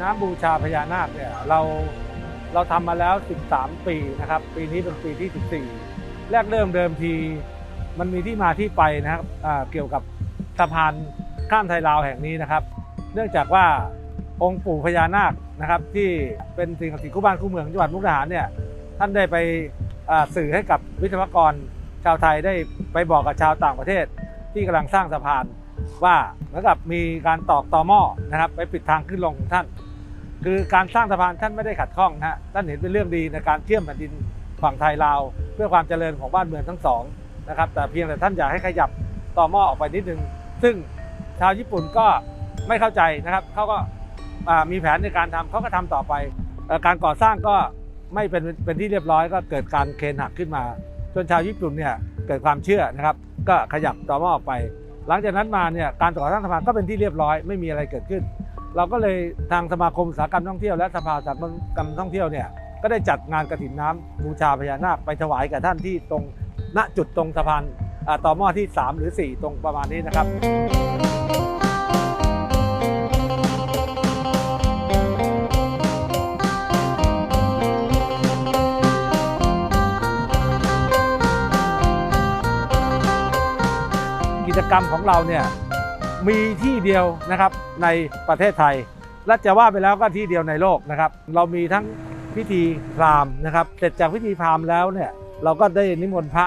น้ำบูชาพญานาคเนี่ยเราเราทำมาแล้ว 13 ปีนะครับ ปีนี้เป็นปีที่ 14 แรกเริ่มเดิมที มันมีที่มาที่ไปนะครับเกี่ยวกับสะพานข้ามไทยลาวแห่งนี้นะครับ เนื่องจากว่าองค์ปู่พญานาคนะครับที่เป็นสิ่งศักดิ์สิทธิ์คู่บ้านคู่เมืองจังหวัดมุกดาหารเนี่ยท่านได้ไปสื่อให้กับวิศวกรชาวไทยได้ไปบอกกับชาวต่างประเทศ ที่กำลังสร้างสะพานว่าเหมือนกับมีการตอกตอหม้อนะครับ ไปปิดทางขึ้นลงของท่าน คือการสร้างสะพานท่านไม่ได้ขัดข้องนะฮะท่านเห็นเป็นเรื่องดีในการเชื่อมแผ่นดินฝั่งไทยลาว เพื่อความเจริญของบ้านเมืองทั้งสองนะครับแต่เพียงแต่ท่านอยากให้ขยับต่อหม้อออกไปนิดนึง ซึ่งชาวญี่ปุ่นก็ไม่เข้าใจนะครับเขาก็มีแผนในการทำเขาก็ทำต่อไป การก่อสร้างก็ไม่เป็นเป็นที่เรียบร้อยก็เกิดการเคนหักขึ้นมาจนชาวญี่ปุ่นเนี่ยเกิดความเชื่อนะครับ ก็ขยับต่อหม้อออกไป หลังจากนั้นมาเนี่ยการก่อสร้างสะพานก็เป็นที่เรียบร้อยไม่มีอะไรเกิดขึ้น เราก็เลยทางสมาคมอุตสาหกรรมท่องเที่ยวและสภาอุตสาหกรรมท่องเที่ยวเนี่ยก็ได้จัดงานกระถินน้ำบูชาพญานาคไปถวายกับท่านที่ตรงณจุดตรงสะพานต่อหม้อที่ 3 หรือ 4 ตรงประมาณนี้นะครับกิจกรรมของเราเนี่ย มีที่เดียวนะครับในประเทศไทย และจะว่าไปแล้วก็ที่เดียวในโลกนะครับ เรามีทั้งพิธีพราหมณ์นะครับ เสร็จจากพิธีพราหมณ์แล้วเนี่ยเราก็ได้นิมนต์พระ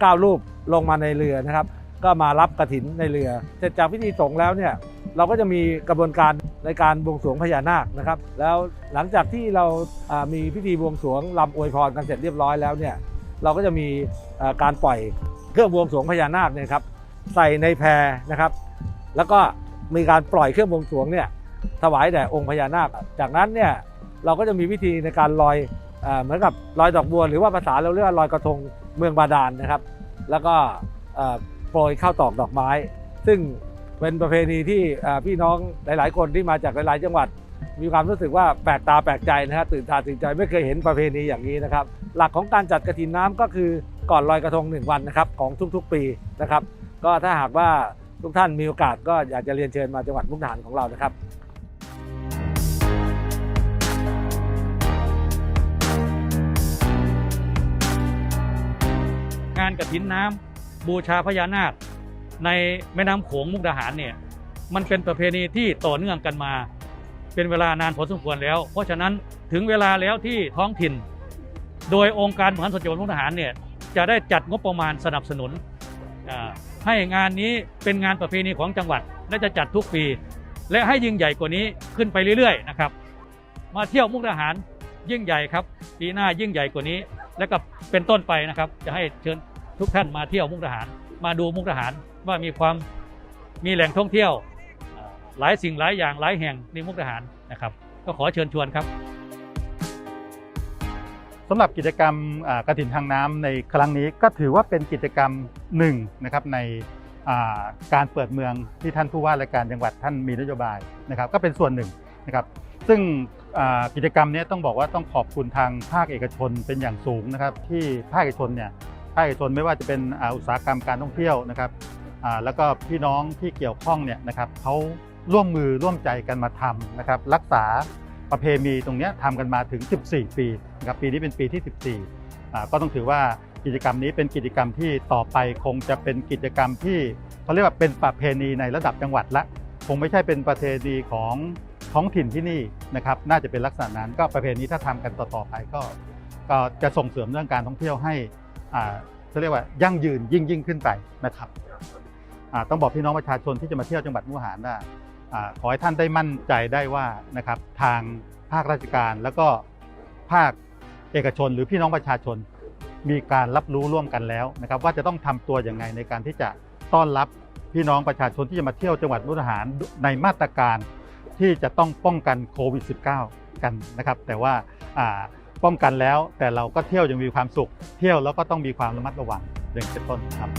เก้ารูปลงมาในเรือนะครับ ก็มารับกระถินในเรือ เสร็จจากพิธีสงฆ์แล้วเนี่ยเราก็จะมีกระบวนการในการบวงสรวงพญานาคนะครับ แล้วหลังจากที่เราอ่ามีพิธีบวงสรวงลำอวยพรกันเสร็จเรียบร้อยแล้วเนี่ยเราก็จะมีอ่าการปล่อยเครื่องบวงสรวงพญานาคเนี่ยครับใส่ในแพนะครับ แล้วก็มีการปล่อยเครื่องบวงสรวงเนี่ยถวายแด่องค์พญานาค จากนั้นเนี่ยเราก็จะมีวิธีในการลอยเอเหมือนกับลอยดอกบัว หรือว่าภาษาเราเรียกว่าลอยกระทงเมืองบาดาลนะครับ แล้วก็เอ่อโปรยข้าวตอกดอกไม้ ซึ่งเป็นประเพณีที่พี่น้องหลาย ๆ คนที่มาจากหลาย ๆ จังหวัด มีความรู้สึกว่าแปลกตาแปลกใจนะฮะตื่นตาตื่นใจไม่เคยเห็นประเพณีอย่างนี้นะครับ หลักของการจัดกระถินน้ำก็คือก่อนลอยกระทงหนึ่งวันนะครับของทุก ๆ ปีนะครับ ก็ถ้าหากว่า ทุกท่านมีโอกาสก็อยากจะเรียนเชิญมาจังหวัดมุกดาหารของเรานะครับงานกระถินน้ำบูชาพญานาค ในแม่น้ำโขงมุกดาหารเนี่ยมันเป็นประเพณีที่ต่อเนื่องกันมา เป็นเวลานานพอสมควรแล้ว เพราะฉะนั้นถึงเวลาแล้วที่ท้องถิ่น โดยองค์การบริหารส่วนจังหวัดมุกดาหารเนี่ยจะได้จัดงบประมาณสนับสนุนอ่า ให้งานนี้เป็นงานประเพณีของจังหวัดและจะจัดทุกปี และให้ยิ่งใหญ่กว่านี้ขึ้นไปเรื่อยๆนะครับ มาเที่ยวมุกดาหารยิ่งใหญ่ครับปีหน้ายิ่งใหญ่กว่านี้ และก็เป็นต้นไปนะครับ จะให้เชิญทุกท่านมาเที่ยวมุกดาหาร มาดูมุกดาหารว่ามีความมีแหล่งท่องเที่ยว หลายสิ่งหลายอย่างหลายแห่งในมุกดาหารนะครับ ก็ขอเชิญชวนครับ สำหรับกิจกรรมกระถินทางน้ำในครั้งนี้ก็ถือว่าเป็นกิจกรรมหนึ่งนะครับในการเปิดเมืองที่ท่านผู้ว่าราชการจังหวัดท่านมีนโยบายนะครับ ก็เป็นส่วนหนึ่งนะครับซึ่งกิจกรรมนี้ต้องบอกว่าต้องขอบคุณทางภาคเอกชนเป็นอย่างสูงนะครับ ที่ภาคเอกชนเนี่ยภาคเอกชนไม่ว่าจะเป็นอุตสาหกรรมการท่องเที่ยวนะครับแล้วก็พี่น้องที่เกี่ยวข้องเนี่ยนะครับเขาร่วมมือร่วมใจกันมาทำนะครับ รักษา ประเพณีตรงนี้ทำกันมาถึง 14 ปีนะครับปีนี้เป็นปีที่ 14อ่ก็ต้องถือว่ากิจกรรมนี้เป็นกิจกรรมที่ต่อไปคงจะเป็นกิจกรรมที่เขาเรียกว่าเป็นประเพณีในระดับจังหวัดละ คงไม่ใช่เป็นประเพณีของท้องถิ่นที่นี่นะครับน่าจะเป็นลักษณะนั้นก็ประเพณีถ้าทำกันต่อๆไปก็ ก็จะส่งเสริมเรื่องการท่องเที่ยวให้อ่าเขาเรียกว่ายั่งยืนยิ่งยิ่งขึ้นไปนะครับอ่าต้องบอกพี่น้องประชาชนที่จะมาเที่ยวจังหวัดมุกดาหารว่าอ่า ขอให้ท่านได้มั่นใจได้ว่านะครับทางภาคราชการแล้วก็ภาคเอกชนหรือพี่น้องประชาชน มีการรับรู้ร่วมกันแล้วนะครับ ว่าจะต้องทำตัวอย่างไงในการที่จะต้อนรับพี่น้องประชาชนที่จะมาเที่ยวจังหวัดมุกดาหารในมาตรการที่จะต้องป้องกันโควิด -19 กันนะครับ แต่ว่าอ่าป้องกันแล้วแต่เราก็เที่ยวยังมีความสุข เที่ยวแล้วก็ต้องมีความระมัดระวังอย่างเป็นต้นครับ